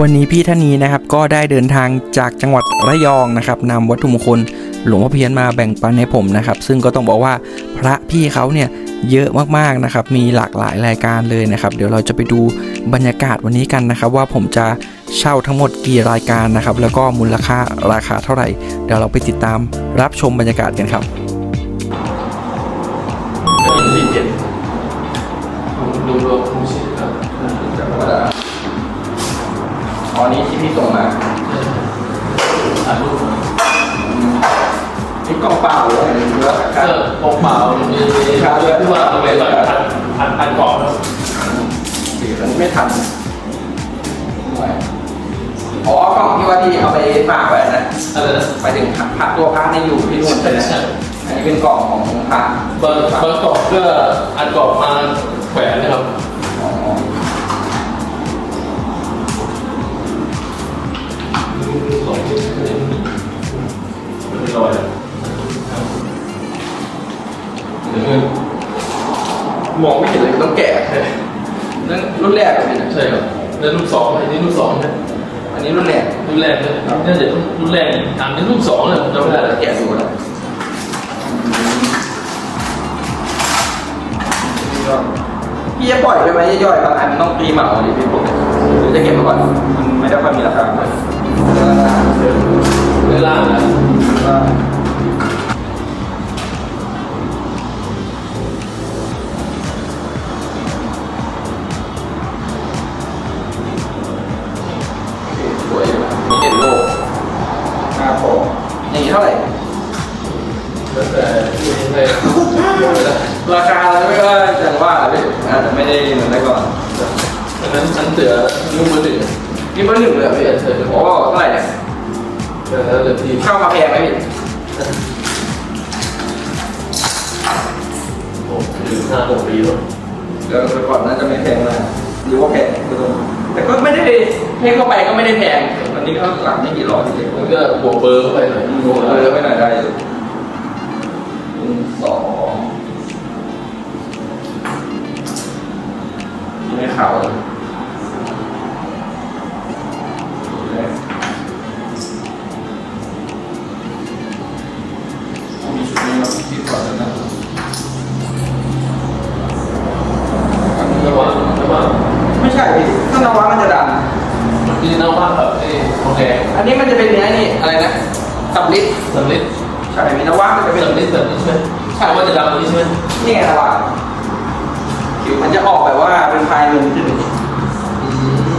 วันนี้พี่ท่านนี้นะครับก็ได้เดินทางจากจังหวัดระยองนะครับนำวัตถุมงคลหลวงพ่อเพียนมาแบ่งปันให้ผมนะครับ ซึ่งก็ต้องบอกว่าพระพี่เขาเนี่ยเยอะมากๆนะครับ มีหลากหลายรายการเลยนะครับ เดี๋ยวเราจะไปดูบรรยากาศวันนี้กันนะครับ ว่าผมจะเช่าทั้งหมดกี่รายการนะครับ แล้วก็มูลค่าราคาเท่าไหร่ เดี๋ยวเราไปติดตามรับชมบรรยากาศกันครับ อ๋อนี้ที่พี่ส่งมาถ่ายรูปนี่กล่องเปล่าเลยเยอะเออโปงเปล่ามีที่ว่าเอาไว้ก่อนพันพันพันกล่องแล้วสีมันไม่ทันอ๋อกล่องที่ว่าที่เอาไปฝากไว้นะอะไรนะหมายถึงผักตัวพระในอยู่ที่นู่นใช่ไหมใช่อันนี้เป็นกล่องของพระบางบางกล่องก็อันกล่องมาแขวนนะครับ มองไม่เห็นเลยต้องแกะนั่นรุ่นแรกอะพี่นะใช่ครับแล้วรุ่นสองอันนี้รุ่นสองใช่อันนี้รุ่นแรกรุ่นแรกเลยน่าจะรุ่นแรกอันนี้รุ่นสองเลยผมจำไม่ได้แล้วแกะดูนะพี่จะปล่อยไปไหมย่อยๆบางอันต้องตีเหมาดิพี่ผมหรือจะเก็บไว้ก่อนมันไม่ได้ค่อยมีราคาเลยเวลานะส แล้วแต่ที่ให้ราคาแล้วไม่ก็จังว่าพี่อาจจะไม่ได้เหมือนแต่ก่อนอันนั้นชั้นเสือนุ่มมือหนึ่งนี่เบอร์หนึ่งเลยเหรอพี่ใช่ใช่โอ้เท่าไหร่เนี่ยแล้วเหลือที่เข้ามาแพงไหมพี่โอ้ถึงห้าหกปีแล้วเดี๋ยวแต่ก่อนน่าจะไม่แพงมากหรือว่าแพงก็ตรงแต่ก็ไม่ได้ให้เข้าไปก็ไม่ได้แพงอันนี้ก็หลังไม่กี่ร้อยเองมันก็บวกเบอร์เข้าไปหน่อยโอ้เออไม่น่าได้อยู่หนึ่ง องไม่ข่าวเลยมีชุดนี้มาที่ก่อนแล้วนะระวังระวังไม่ใช่พี่ถ้านวะมันจะดันที่น้าว่าแบบไอ้ทองแดงอันนี้มันจะเป็นเนื้อนี่อะไรนะสับลิดสำลิด ใช่มีนวะมันจะเป็นสำลิดแบบนี้ใช่ไหมใช่ว่าจะดำแบบนี้ใช่ไหมนี่ไงนวะผิวมันจะออกแบบว่าเป็นพายเงินขึ้น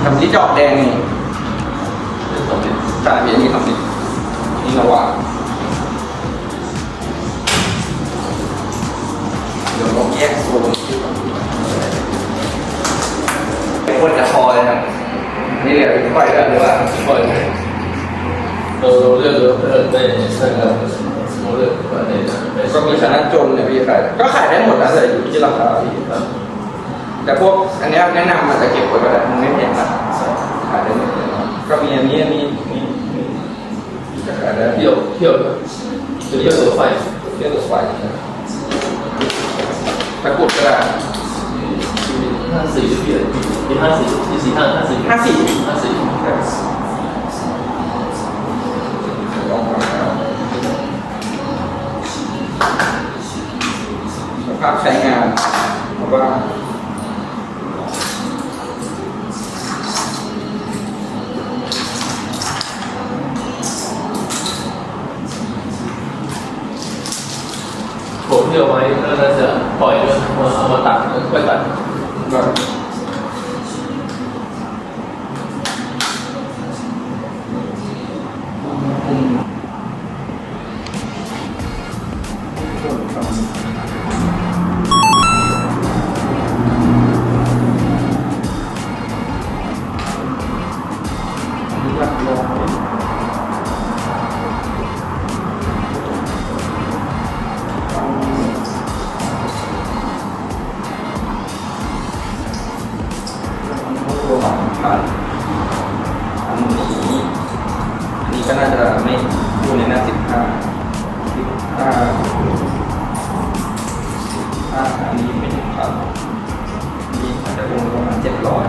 ทำที่จอกแดงนี่เป็นสำลิดใช่พี่อันนี้ทำนี่นี่นวะเดี๋ยวลองแยกโซนเป็นคนจะคอยนะนี่เหลือปล่อยแล้วหรือว่า ปล่อยเราเราเลือกเออไม่ใช่ครับ เราเลือกว่าในไม่ก็มีชนะจนเนี่ยพี่ขายก็ขายได้หมดนะแต่อยู่ที่ราคาพี่ครับแต่พวกอันเนี้ยแนะนำอาจจะเก็บไว้ก็ได้มันไม่แพงนะขายได้หมดเลยก็มีอันนี้อันนี้มีมีจะขายได้เที่ยวเที่ยวเที่ยวตัวไฟเที่ยวตัวไฟตะกรุดก็ได้ห้าสี่ที่เปลี่ยนที่ห้าสี่ที่สี่ห้าห้าสี่ห้าสี่ห้าสี่ ภาพใช้งานเพราะว่าผมเดี๋ยวไว้แล้วน่าจะปล่อยด้วยเอามาตัดค่อยตัด ไม่ดูในหน้าสิบห้าสิบห้าสิบห้าอันนี้ไม่ถึงครับมีอาจจะลงประมาณเจ็ดร้อย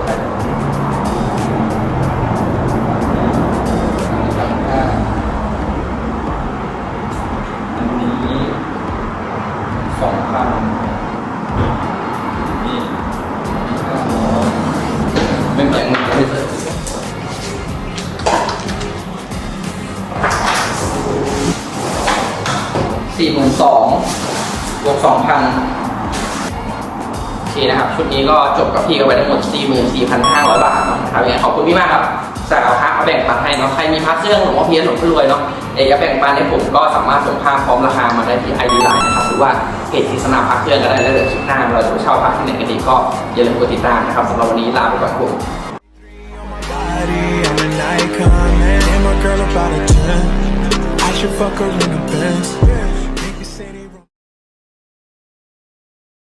โอเคนะครับ ชุดนี้ก็จบกับพี่กันไปทั้งหมด 44,500 บาทนาะนะครับยังไงขอบคุณพี่มากครับจากเอาพระมาแบ่งปันให้เนาะใครมีพระเครื่องหลวงพ่อเพี้ยนหลวงพ่อรวยเนาะเอกจะแบ่งปันให้ผมก็สามารถส่งภาพพร้อมราคามาได้ที่ไอดีไลน์นะครับหรือว่าเพจที่สนามพระเครื่องก็ได้แล้วเดี๋ยวคลิปหน้าเราจะไปเช่าพระที่ไหนกันดีก็อย่าลืมกดติดตามนะครับสำหรับวันนี้ลาไปก่อนครับผม body, I'm an icon, man. And my girl about a 10. I should fuck her in the Benz.